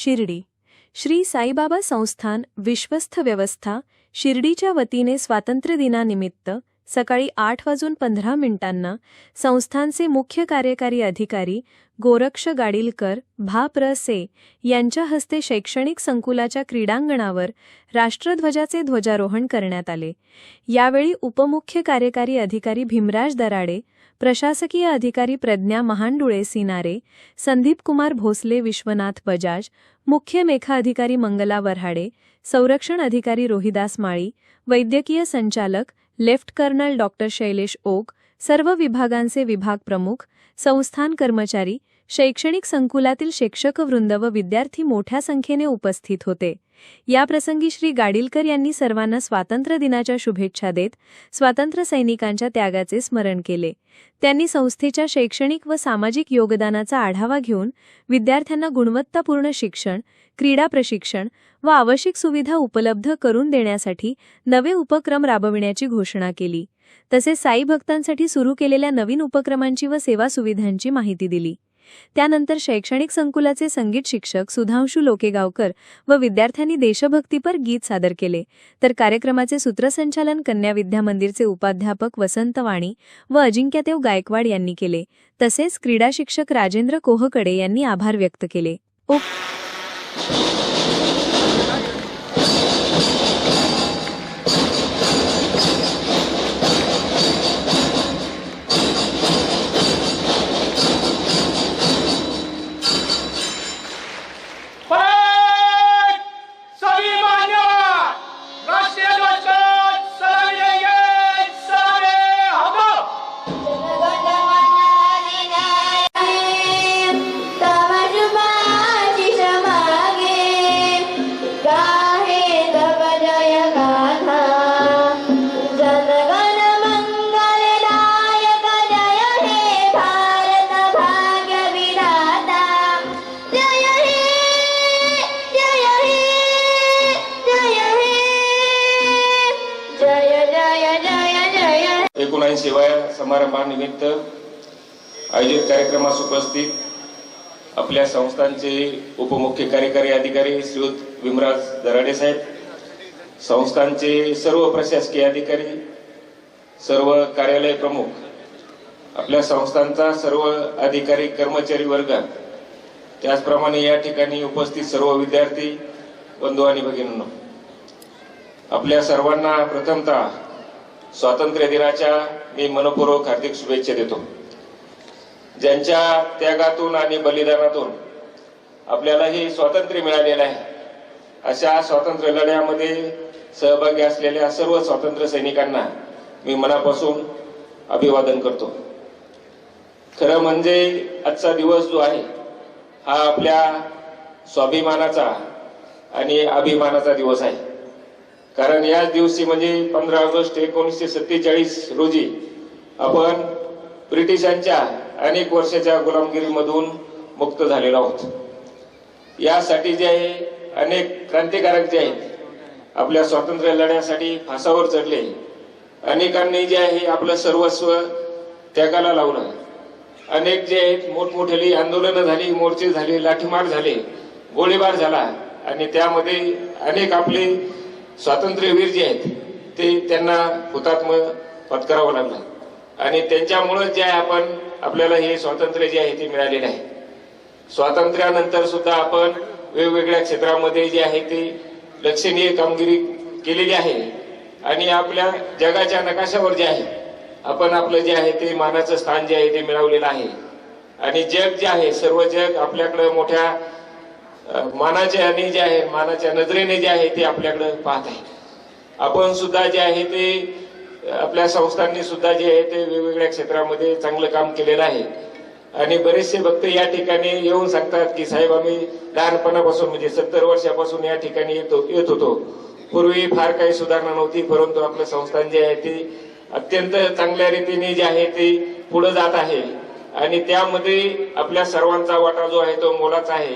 शिर्डी. श्री साईबाबा संस्थान विश्वस्त व्यवस्था शिर्डीच्या वतीने स्वातंत्र्यदिनानिमित्त सकाळी आठ वाजून पंधरा मिनिटांना संस्थानचे मुख्य कार्यकारी अधिकारी गोरक्ष गाडीलकर भा प्र से यांच्या हस्ते शैक्षणिक संकुलाच्या क्रीडांगणावर राष्ट्रध्वजाचे ध्वजारोहण करण्यात आले. यावेळी उपमुख्य कार्यकारी अधिकारी भीमराज दराडे प्रशासकीय अधिकारी प्रज्ञा महांडुळे सिनारे संदीप कुमार भोसले विश्वनाथ बजाज मुख्य मेखा अधिकारी मंगला वऱ्हाडे संरक्षण अधिकारी रोहिदास माळी वैद्यकीय संचालक left colonel doctor Shailesh Oak सर्व विभागांचे विभाग प्रमुख संस्थान कर्मचारी शैक्षणिक संकुलातील शिक्षक वृंद व विद्यार्थी मोठ्या संख्येने उपस्थित होते. याप्रसंगी श्री गाडीलकर यांनी सर्वांना स्वातंत्र्य दिनाच्या शुभेच्छा देत स्वातंत्र्य सैनिकांच्या त्यागाचे स्मरण केले. त्यांनी संस्थेच्या शैक्षणिक व सामाजिक योगदानाचा आढावा घेऊन विद्यार्थ्यांना गुणवत्तापूर्ण शिक्षण क्रीडा प्रशिक्षण व आवश्यक सुविधा उपलब्ध करून देण्यासाठी नवे उपक्रम राबविण्याची घोषणा केली. तसेच साई भक्तांसाठी सुरू केलेल्या नवीन उपक्रमांची व सेवा सुविधांची माहिती दिली. त्यानंतर शैक्षणिक संकुलाचे संगीत शिक्षक सुधांशू लोकेगावकर व विद्यार्थ्यांनी देशभक्तीपर गीत सादर केले. तर कार्यक्रमाचे सूत्रसंचालन कन्या विद्या मंदिरचे उपाध्यापक वसंत वाणी व अजिंक्यदेव गायकवाड यांनी केले. तसेच क्रीडा शिक्षक राजेंद्र कोहकडे यांनी आभार व्यक्त केले. ओ समारंभानिमित्त आयोजित कार्यक्रमास उपस्थित आपल्या संस्थांचे उपमुख्य कार्यकारी अधिकारी श्रीयुत विमराज दराडे साहेब संस्थांचे सर्व प्रशासकीय अधिकारी सर्व कार्यालय प्रमुख आपल्या संस्थांचा सर्व अधिकारी कर्मचारी वर्ग त्याचप्रमाणे या ठिकाणी उपस्थित सर्व विद्यार्थी बंधू आणि भगिनींनो आपल्या सर्वांना प्रथमतः स्वातंत्र्य दिनाच्या मी मनपूर्वक हार्दिक शुभेच्छा देतो. ज्यांच्या त्यागातून आणि बलिदानातून आपल्याला हे स्वातंत्र्य मिळालेलं आहे अशा स्वातंत्र्य लढ्यामध्ये सहभागी असलेल्या सर्व स्वातंत्र्य सैनिकांना मी मनापासून अभिवादन करतो. खरं म्हणजे आजचा दिवस जो आहे हा आपल्या स्वाभिमानाचा आणि अभिमानाचा दिवस आहे. कारण याच दिवशी म्हणजे पंधरा ऑगस्ट एकोणीसशे सत्तेचाळीस रोजी आपण ब्रिटिशांच्या अनेक वर्षाच्या गुलामगिरीमधून मुक्त झालेलो आहोत. यासाठी जे आहे अनेक क्रांतिकारक जे आहेत आपल्या स्वातंत्र्य लढ्यासाठी फासावर चढले. अनेकांनी जे आहे आपलं सर्वस्व त्यागाला लावलं. अनेक जे आहेत मोठमोठ्याली आंदोलनं झाली मोर्चे झाले लाठीमार झाले गोळीबार झाला. आणि त्यामध्ये अनेक आपले स्वातंत्र्यवीर जे आहेत ते त्यांना हुतात्म पत्करावं लागलं आणि त्यांच्यामुळं जे आहे आपण आपल्याला हे स्वातंत्र्य जे आहे ते मिळालेलं आहे. स्वातंत्र्यानंतर सुद्धा आपण वेगवेगळ्या क्षेत्रामध्ये जे आहे ते लक्षणीय कामगिरी केलेली आहे. आणि आपल्या जगाच्या नकाशावर जे आहे आपण आपलं जे आहे ते मानाचं स्थान जे आहे ते मिळवलेलं आहे. आणि जग जे आहे सर्व जग आपल्याकडं मोठ्या मानाच्या आणि जे आहे मानाच्या नजरेने जे आहे ते आपल्याकडे पाहत आहे. आपण सुद्धा जे आहे ते आपल्या संस्थांनी सुद्धा जे आहे ते वेगवेगळ्या क्षेत्रामध्ये चांगलं काम केलेलं आहे. आणि बरेचसे भक्त या ठिकाणी येऊन सांगतात की साहेब आम्ही लहानपणापासून म्हणजे सत्तर वर्षापासून या ठिकाणी येतो येत होतो. पूर्वी फार काही सुधारणा नव्हती परंतु आपलं संस्थान जे आहे ते अत्यंत चांगल्या रीतीने जे आहे ते पुढे जात आहे. आणि त्यामध्ये आपल्या सर्वांचा वाटा जो आहे तो मोलाचा आहे.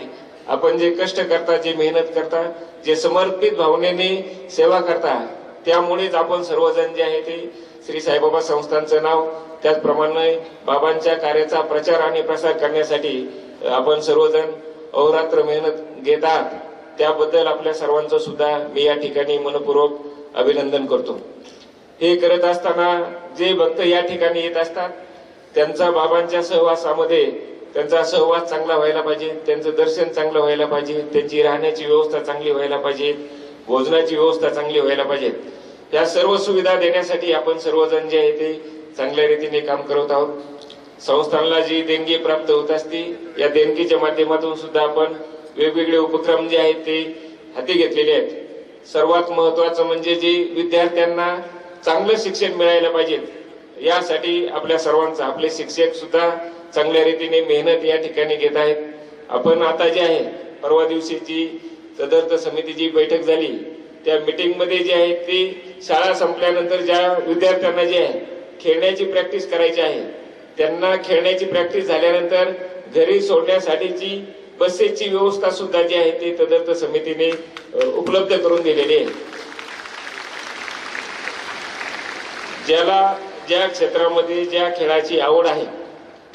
आपण जे कष्ट करता जे मेहनत करता जे समर्पित भावनेने सेवा करता त्यामुळेच आपण सर्वजण जे आहे ते श्री साईबाबा संस्थांचं नाव त्याचप्रमाणे बाबांच्या कार्याचा प्रचार आणि प्रसार करण्यासाठी आपण सर्वजण अहोरात्र मेहनत घेतात त्याबद्दल आपल्या सर्वांचं सुद्धा मी या ठिकाणी मनपूर्वक अभिनंदन करतो. हे करत असताना जे भक्त या ठिकाणी येत असतात त्यांचा बाबांच्या सहवासामध्ये त्यांचा सहवास चांगला व्हायला पाहिजे त्यांचं दर्शन चांगलं व्हायला पाहिजे त्यांची राहण्याची व्यवस्था चांगली व्हायला पाहिजे भोजनाची व्यवस्था चांगली व्हायला पाहिजे. या सर्व सुविधा देण्यासाठी आपण सर्वजण जे आहे ते चांगल्या रीतीने काम करत आहोत. संस्थानला जी देणगी प्राप्त होत असते या देणगीच्या माध्यमातून सुद्धा आपण वेगवेगळे उपक्रम जे आहेत ते हाती घेतलेले आहेत. सर्वात महत्वाचं म्हणजे जे विद्यार्थ्यांना चांगलं शिक्षण मिळायला पाहिजे यासाठी आपल्या सर्वांचा आपले शिक्षक सुद्धा चांगल्या रीतीने मेहनत या ठिकाणी घेत आहेत. आपण आता जे आहे परवा दिवशीची तदर्थ समितीची बैठक झाली त्या मीटिंगमध्ये जे आहे ती शाळा संपल्यानंतर ज्या विद्यार्थ्यांना जे आहे खेळण्याची प्रॅक्टिस करायची आहे त्यांना खेळण्याची प्रॅक्टिस झाल्यानंतर घरी सोडण्यासाठीची बसेसची व्यवस्था सुद्धा जी आहे ती तदर्थ समितीने उपलब्ध करून दिलेली आहे. ज्याला ज्या क्षेत्रामध्ये ज्या खेळाची आवड आहे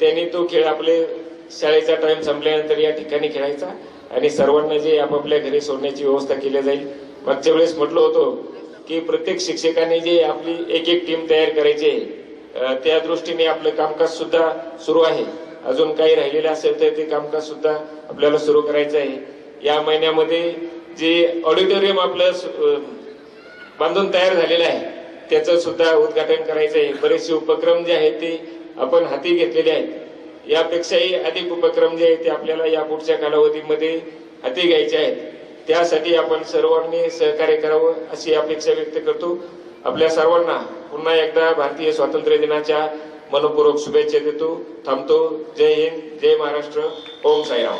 त्यांनी तो खेळ आपले शाळेचा टाइम संपल्यानंतर या ठिकाणी खेळायचा आणि सर्वांना जे आपापल्या घरी सोडण्याची व्यवस्था केली जाईल. मागच्या वेळेस म्हटलं होतं की प्रत्येक शिक्षकाने जे आपली एक एक टीम तयार करायची आहे त्या दृष्टीने आपलं कामकाज सुद्धा सुरू आहे. अजून काही राहिलेलं असेल तर ते कामकाज सुद्धा आपल्याला सुरू करायचं आहे. या महिन्यामध्ये जे ऑडिटोरियम आपलं सु- बांधून तयार झालेलं आहे त्याचं सुद्धा उद्घाटन करायचं आहे. बरेचसे उपक्रम जे आहेत ते आपण हाती घेतलेले आहेत. यापेक्षाही अधिक उपक्रम जे आहेत ते आपल्याला या पुढच्या कालावधीमध्ये हाती घ्यायचे आहेत. त्यासाठी आपण सर्वांनी सहकार्य करावं अशी अपेक्षा व्यक्त करतो. आपल्या सर्वांना पुन्हा एकदा भारतीय स्वातंत्र्य दिनाच्या मनपूर्वक शुभेच्छा देतो. थांबतो. जय हिंद जय महाराष्ट्र. ओम साईराम.